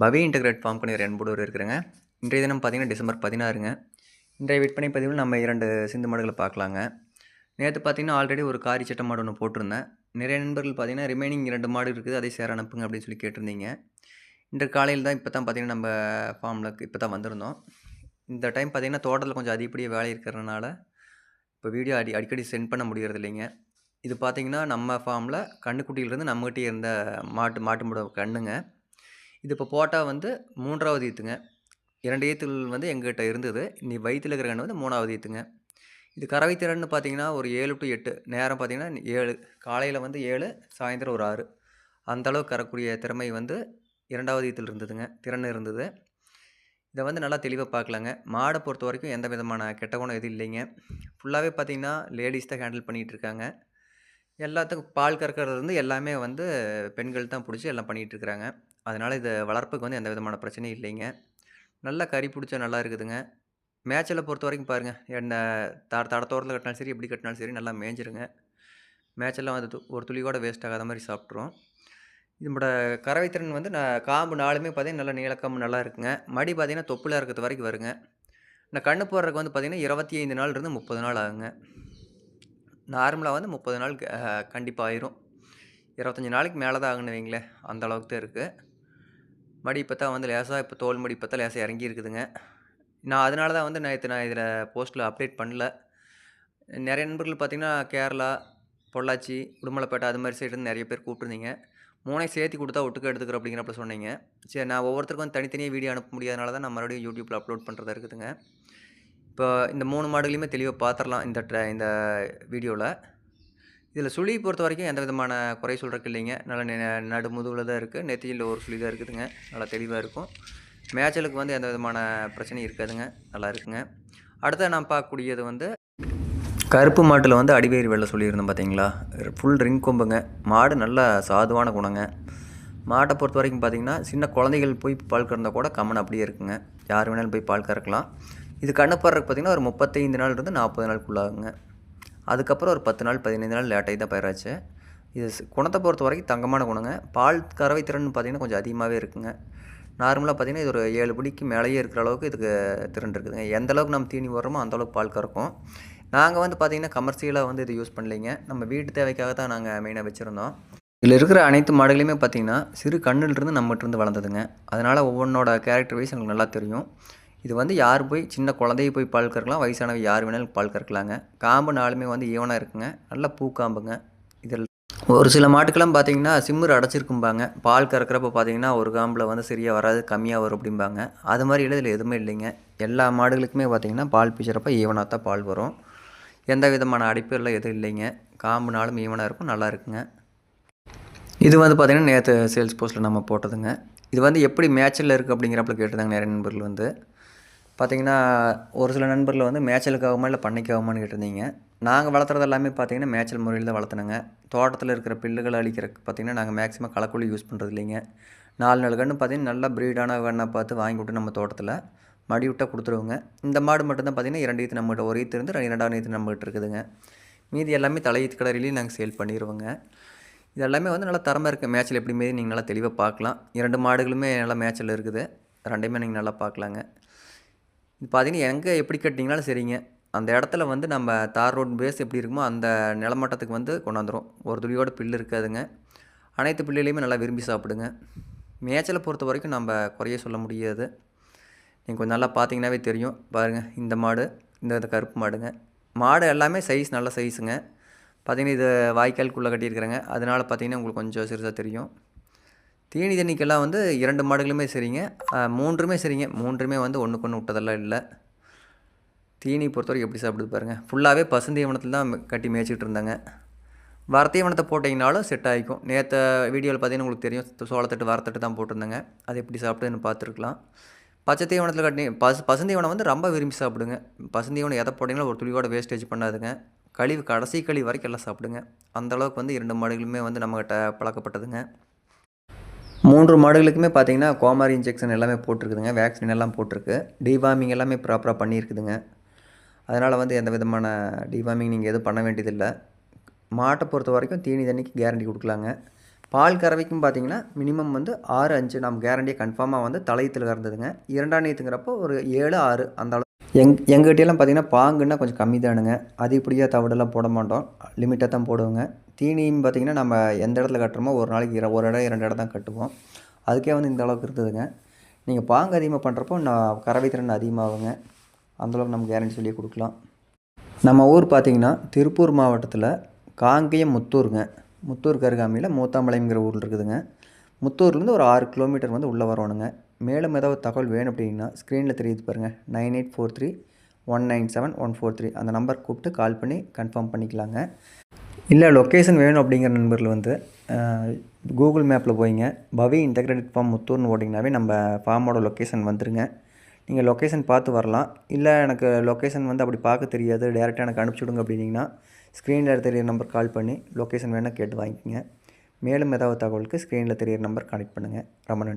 பவி integrate form பண்ணி ரெண்டு இருக்கிறேங்க. இன்றைய தினம் பார்த்தீங்கன்னா டிசம்பர் பதினாறுங்க. இன்றைய விற்பனை பதிவில் நம்ம இரண்டு சிந்து மாடுகளை பார்க்கலாங்க. நேற்று பார்த்தீங்கன்னா ஆல்ரெடி ஒரு காரி சட்ட மாடு ஒன்று போட்டிருந்தேன். நிறைய நண்பர்கள் பார்த்தீங்கன்னா ரிமைனிங் இரண்டு மாடு இருக்குது அதை சேர அனுப்புங்க அப்படின்னு சொல்லி கேட்டிருந்தீங்க. இன்று காலையில் தான் இப்போ தான் பார்த்திங்கன்னா நம்ம ஃபார்மில் இப்போ தான் வந்திருந்தோம். இந்த டைம் பார்த்தீங்கன்னா தோட்டத்தில் கொஞ்சம் அதிகப்படியாக வேலை இருக்கிறதுனால இப்போ வீடியோ அடி அடிக்கடி சென்ட் பண்ண முடியறது இல்லைங்க. இது பார்த்தீங்கன்னா நம்ம ஃபார்மில் கண்ணுக்குட்டியிலேருந்து நம்மகிட்டே இருந்த மாட்டு மாட்டு முட கண்ணுங்க. இது இப்போ போட்டால் வந்து மூன்றாவது ஈத்துங்க. இரண்டு ஈத்துகள் வந்து எங்ககிட்ட இருந்தது. நீ வயிற்றில் இருக்கிற கண்ணு வந்து மூணாவது ஈத்துங்க. இது கறவை திறன்னு பார்த்தீங்கன்னா ஒரு ஏழு டு எட்டு. நேரம் பார்த்தீங்கன்னா ஏழு. காலையில் வந்து ஏழு சாயந்தரம் ஒரு ஆறு. அந்த அளவுக்கு கறக்கூடிய திறமை வந்து இரண்டாவது ஈத்தில் இருந்ததுங்க. திறன் இருந்தது. இதை வந்து நல்லா தெளிவாக பார்க்கலாங்க மாடை பொறுத்த வரைக்கும் எந்த விதமான கெட்ட குணம் எதுவும் இல்லைங்க. ஃபுல்லாகவே பார்த்தீங்கன்னா லேடிஸ் தான் ஹேண்டில் பண்ணிகிட்டு இருக்காங்க. எல்லாத்துக்கும் பால் கறக்கிறதுலேருந்து எல்லாமே வந்து பெண்கள் தான் பிடிச்சி எல்லாம் பண்ணிகிட்டு இருக்கிறாங்க. அதனால் இது வளர்ப்புக்கு வந்து எந்த விதமான பிரச்சனையும் இல்லைங்க. நல்லா கறி பிடிச்சா நல்லா இருக்குதுங்க. மேய்ச்சலை பொறுத்த வரைக்கும் பாருங்கள் என்ன தட தடத்தோரத்தில் கட்டினாலும் சரி எப்படி கட்டினாலும் சரி நல்லா மேய்ஞ்சிருங்க. மேய்ச்சலாம் வந்து து- ஒரு துளி கூட வேஸ்ட் ஆகாத மாதிரி சாப்பிட்ரும் இதோட கறவைத்திறன் வந்து நான் காம்பு நாலுமே பார்த்தீங்கன்னா நல்லா நீளக்காம்பு நல்லா இருக்குங்க. மடி பார்த்தீங்கன்னா தொப்புல இருக்கிறது வரைக்கும் வருங்க. இந்த கண்ணு போடுறதுக்கு வந்து பார்த்திங்கன்னா இருபத்தி ஐந்து நாள் இருந்து முப்பது நாள் ஆகுங்க. நார்மலாக வந்து முப்பது நாள் கண்டிப்பாக ஆயிரும். இருபத்தஞ்சி நாளைக்கு மேலே தான் ஆகுன்னு வைங்களேன் அந்த அளவுக்கு தான் இருக்குது மடி இப்போ தான் வந்து லேசாக இப்போ தோல் மடி இப்போ தான் லேசாக இறங்கி இருக்குதுங்க. நான் அதனால தான் வந்து நேற்று நான் இதில் போஸ்ட்டில் அப்டேட் பண்ணல. நிறைய நண்பர்கள் பார்த்திங்கன்னா கேரளா பொள்ளாச்சி உடுமலைப்பேட்டை அது மாதிரி சைடு நிறைய பேர் கூப்பிட்ருந்தீங்க மூணையும் சேர்த்து கொடுத்தா ஒட்டுக்க எடுத்துக்கிற அப்படிங்கிறப்ப சொன்னீங்க. சரி நான் ஒவ்வொருத்தருக்கும் வந்து தனித்தனியாக வீடியோ அனுப்ப முடியாதனால தான் நான் மறுபடியும் யூடியூப்பில் அப்லோட் பண்ணுறதா இருக்குதுங்க. இப்போ இந்த மூணு மாடுகளையுமே தெளிவாக பார்த்துடலாம் இந்த ட்ர இந்த வீடியோவில் இதில் சுழி பொறுத்த வரைக்கும் எந்த விதமான குறை சொல்கிறக்கு இல்லைங்க. நல்லா நெ- நடு தான் இருக்குது நெத்தியில் ஒரு சுழி தான் இருக்குதுங்க. நல்லா தெளிவாக இருக்கும். மேய்ச்சலுக்கு வந்து எந்த விதமான பிரச்சனையும் இருக்காதுங்க. நல்லா இருக்குங்க. அடுத்து நான் பார்க்கக்கூடியது வந்து கருப்பு மாட்டில் வந்து அடிவேறு வெள்ளை சொல்லியிருந்தேன் பார்த்தீங்களா? ஃபுல் ரிங் கொம்புங்க. மாடு நல்ல சாதுவான குணங்க. மாட்டை பொறுத்த வரைக்கும் பார்த்தீங்கன்னா சின்ன குழந்தைகள் போய் பால் கறந்தா கூட கம்மன் அப்படியே இருக்குங்க. யார் வேணாலும் போய் பால் கறக்கலாம். இது கண்ணப்படுறதுக்கு பார்த்தீங்கன்னா ஒரு முப்பத்தைந்து நாள் இருந்து நாற்பது நாளுக்குள்ளாகுங்க. அதுக்கப்புறம் ஒரு பத்து நாள் பதினைந்து நாள் லேட்டாகி தான் பயிராச்சு இது குணத்தை பொறுத்த வரைக்கும் தங்கமான குணங்க. பால் கறவை திறன் பார்த்திங்கன்னா கொஞ்சம் அதிகமாகவே இருக்குங்க. நார்மலாக பார்த்தீங்கன்னா இது ஒரு ஏழு பிடிக்கு மேலேயே இருக்கிற அளவுக்கு இதுக்கு திறன் இருக்குதுங்க. எந்த அளவுக்கு நம்ம தீனி போடுறோமோ அந்தளவுக்கு பால் கறக்கும். நாங்கள் வந்து பார்த்திங்கன்னா கமர்ஷியலாக வந்து இது யூஸ் பண்ணலைங்க. நம்ம வீட்டு தேவைக்காக தான் நாங்கள் மெயினாக வச்சுருந்தோம். இதில் இருக்கிற அனைத்து மாடுகளையுமே பார்த்தீங்கன்னா சிறு கண்ணிலிருந்து நம்மகிட்ட இருந்து வளர்ந்ததுங்க. அதனால் ஒவ்வொன்றோட கேரக்டர் வைஸ் எங்களுக்கு நல்லா தெரியும். இது வந்து யார் போய் சின்ன குழந்தைய போய் பால் கறக்கலாம் வயசானவ யார் வேணாலும் பால் கறக்கலாங்க. காம்பு நாளுமே வந்து ஈவனாக இருக்குங்க. நல்ல பூக்காம்புங்க இதில் ஒரு சில மாட்டுக்கெல்லாம் பார்த்தீங்கன்னா சிம்மர் அடைச்சிருக்கும்பாங்க. பால் கறக்கிறப்ப பார்த்தீங்கன்னா ஒரு காம்பில் வந்து சரியாக வராது கம்மியாக வரும் அப்படிம்பாங்க. அது மாதிரி இதில் எதுவுமே இல்லைங்க. எல்லா மாடுகளுக்குமே பார்த்தீங்கன்னா பால் பீச்சுறப்ப ஈவனாக தான் பால் வரும். எந்த விதமான அடிப்பெல்லாம் எதுவும் இல்லைங்க. காம்புனாலும் ஈவனாக இருக்கும் நல்லா இருக்குங்க. இது வந்து பார்த்திங்கன்னா நேற்று சேல்ஸ் போஸ்ட்டில் நம்ம போட்டதுங்க. இது வந்து எப்படி மேட்சில் இருக்குது அப்படிங்கிறப்பல கேட்டிருந்தாங்க நிறைய நண்பர்கள் வந்து. பார்த்தீங்கன்னா ஒரு சில நண்பர்கள் வந்து மேய்ச்சலுக்காகுமா இல்லை பண்ணைக்காகுமான்னு கேட்டிருந்தீங்க. நாங்கள் வளர்த்துறது எல்லாமே பார்த்தீங்கன்னா மேய்ச்சல் முறையில் தான் வளர்த்துனாங்க. தோட்டத்தில் இருக்கிற பில்லுகளை அழிக்கிறதுக்கு பார்த்தீங்கன்னா நாங்கள் மேக்ஸிமம் களைக்கொல்லி யூஸ் பண்ணுறது இல்லைங்க. நாலு நாலு கன்று பார்த்தீங்கன்னா நல்லா ப்ரீடான கண்ணை பார்த்து வாங்கி விட்டு நம்ம தோட்டத்தில் மடி விட்டால் கொடுத்துருவோங்க. இந்த மாடு மட்டும்தான் பார்த்தீங்கன்னா இரண்டு ஈத்து நம்மகிட்ட ஒரு ஈத்து இருந்து இரண்டாவது ஈத்து நம்மகிட்ட இருக்குதுங்க. மீதி எல்லாமே தலையீத்து கலரிலையும் நாங்கள் சேல் பண்ணிடுவோங்க இது எல்லாமே வந்து நல்லா தரமாக இருக்குது மேட்ச்சில் எப்படி மீறி நீங்கள் நல்லா தெளிவாக பார்க்கலாம். இரண்டு மாடுகளுமே நல்லா மேட்ச்சில் இருக்குது. ரெண்டையுமே நீங்கள் நல்லா பார்க்கலாங்க. பார்த்தீங்கன்னா எங்கே எப்படி கட்டிங்கனாலும் சரிங்க. அந்த இடத்துல வந்து நம்ம தார் ரோட் பேஸ் எப்படி இருக்குமோ அந்த நிலமட்டத்துக்கு வந்து கொண்டாந்துரும் ஒரு துளியோட பில்லு இருக்காதுங்க. அனைத்து பில்லுலையுமே நல்லா விரும்பி சாப்பிடுங்க. மேய்ச்சலை பொறுத்த வரைக்கும் நம்ம குறைய சொல்ல முடியாது. நீங்கள் கொஞ்சம் நல்லா பார்த்தீங்கன்னாவே தெரியும். பாருங்கள் இந்த மாடு இந்த இந்த கருப்பு மாடுங்க. மாடு எல்லாமே சைஸ் நல்ல சைஸுங்க பார்த்தீங்கன்னா இது வாய்க்காலுக்குள்ளே கட்டியிருக்கிறேங்க. அதனால் பார்த்தீங்கன்னா உங்களுக்கு கொஞ்சம் சிறுசாக தெரியும். தீனி தண்ணிக்கெல்லாம் வந்து இரண்டு மாடுகளுமே சரிங்க. மூன்றுமே சரிங்க. மூன்றுமே வந்து ஒன்றுக்கு ஒன்று விட்டதெல்லாம் இல்லை. தீனி பொறுத்தவரைக்கும் எப்படி சாப்பிடுது பாருங்கள் ஃபுல்லாகவே பசுந்தீவனத்தில் தான் கட்டி மேய்ச்சிட்டு இருந்தாங்க. வரத்தீவனத்தை போட்டிங்கனாலும் செட் ஆகிக்கும். நேற்று வீடியோவில் பார்த்தீங்கன்னா உங்களுக்கு தெரியும். சோளத்தட்டு வரத்தட்டு தான் போட்டிருந்தாங்க. அது எப்படி சாப்பிடுதுன்னு பார்த்துருக்கலாம். பச்சை தீவனத்தில் கட்டி பசு பசுந்தீவனம் வந்து ரொம்ப விரும்பி சாப்பிடுங்க. பசுந்தீவனம் எதை போட்டிங்களோ ஒரு துளியோட வேஸ்டேஜ் பண்ணாதுங்க. கழிவு கடைசி கழிவு வரைக்கும் எல்லாம் சாப்பிடுங்க. அந்த அளவுக்கு வந்து இரண்டு மாடுகளுமே வந்து நம்மகிட்ட பழக்கப்பட்டதுங்க. மூன்று மாடுகளுக்குமே பார்த்தீங்கன்னா கோமாரி இன்ஜெக்ஷன் எல்லாமே போட்டிருக்குதுங்க. வேக்சின் எல்லாம் போட்டிருக்கு. டிவார்மிங் எல்லாமே ப்ராப்பராக பண்ணியிருக்குதுங்க. அதனால் வந்து எந்த விதமான டிவார்மிங் நீங்கள் எதுவும் பண்ண வேண்டியதில்லை. மாட்டை பொறுத்த வரைக்கும் தீனி தண்ணிக்கு கேரண்டி கொடுக்கலாங்க. பால் கறவைக்கும் பார்த்தீங்கன்னா மினிமம் வந்து ஆறு அஞ்சு. நம்ம கேரண்டியை கன்ஃபார்மாக வந்து தலையத்தில் கறந்ததுங்க. இரண்டாம் நீத்துங்கிறப்போ ஒரு ஏழு ஆறு அந்த அளவு. எங் எங்ககிட்டலாம் பார்த்தீங்கன்னா பாங்குன்னா கொஞ்சம் கம்மி தானுங்க. அதிகப்படியாக தவிடெல்லாம் போட மாட்டோம். லிமிட்டாக தான் போடுவோங்க. தீனியும் பார்த்தீங்கன்னா நம்ம எந்த இடத்துல கட்டுறோமோ ஒரு நாளைக்கு இர ஒரு இடம் இரண்டு இடம் தான் கட்டுவோம். அதுக்கே வந்து இந்த அளவுக்கு இருந்ததுங்க. நீங்கள் பாங்கு அதிகமாக பண்ணுறப்போ நான் கறவை திறன் அதிகமாகுங்க. அந்தளவுக்கு நம்ம கேரண்டி சொல்லி கொடுக்கலாம். நம்ம ஊர் பார்த்திங்கன்னா திருப்பூர் மாவட்டத்தில் காங்கேயம் முத்தூருங்க. முத்தூர் கருகாமியில் மூத்தாம்பாளையங்கிற ஊரில் இருக்குதுங்க. முத்தூர்லேருந்து ஒரு ஆறு கிலோமீட்டர் வந்து உள்ளே வரணுங்க. மேலும் ஏதாவது தகவல் வேணும் அப்படின்னா ஸ்க்ரீனில் தெரியுது பாருங்கள் nine eight four three one nine seven one four three அந்த நம்பர் கூப்பிட்டு கால் பண்ணி கன்ஃபார்ம் பண்ணிக்கலாங்க. இல்லை லொக்கேஷன் வேணும் அப்படிங்கிற நண்பர்கள் வந்து கூகுள் மேப்பில் போய்ங்க. பவி இன்டெகிரேட்டட் ஃபார்ம் முத்தூர்னு ஓட்டிங்கனாவே நம்ம ஃபார்மோட லொக்கேஷன் வந்துருங்க. நீங்கள் லொக்கேஷன் பார்த்து வரலாம். இல்லை எனக்கு லொக்கேஷன் வந்து அப்படி பார்க்க தெரியாது. டேரெக்டாக எனக்கு அனுப்பிச்சி விடுங்க அப்படின்னீங்கன்னா ஸ்க்ரீனில் தெரியிற நம்பர் கால் பண்ணி லொக்கேஷன் வேணால் கேட்டு வாங்கிக்கோங்க. மேலும் ஏதாவது தகவலுக்கு ஸ்க்ரீனில் தெரியிற நம்பர் கனெக்ட் பண்ணுங்கள் ரொம்ப நன்றி.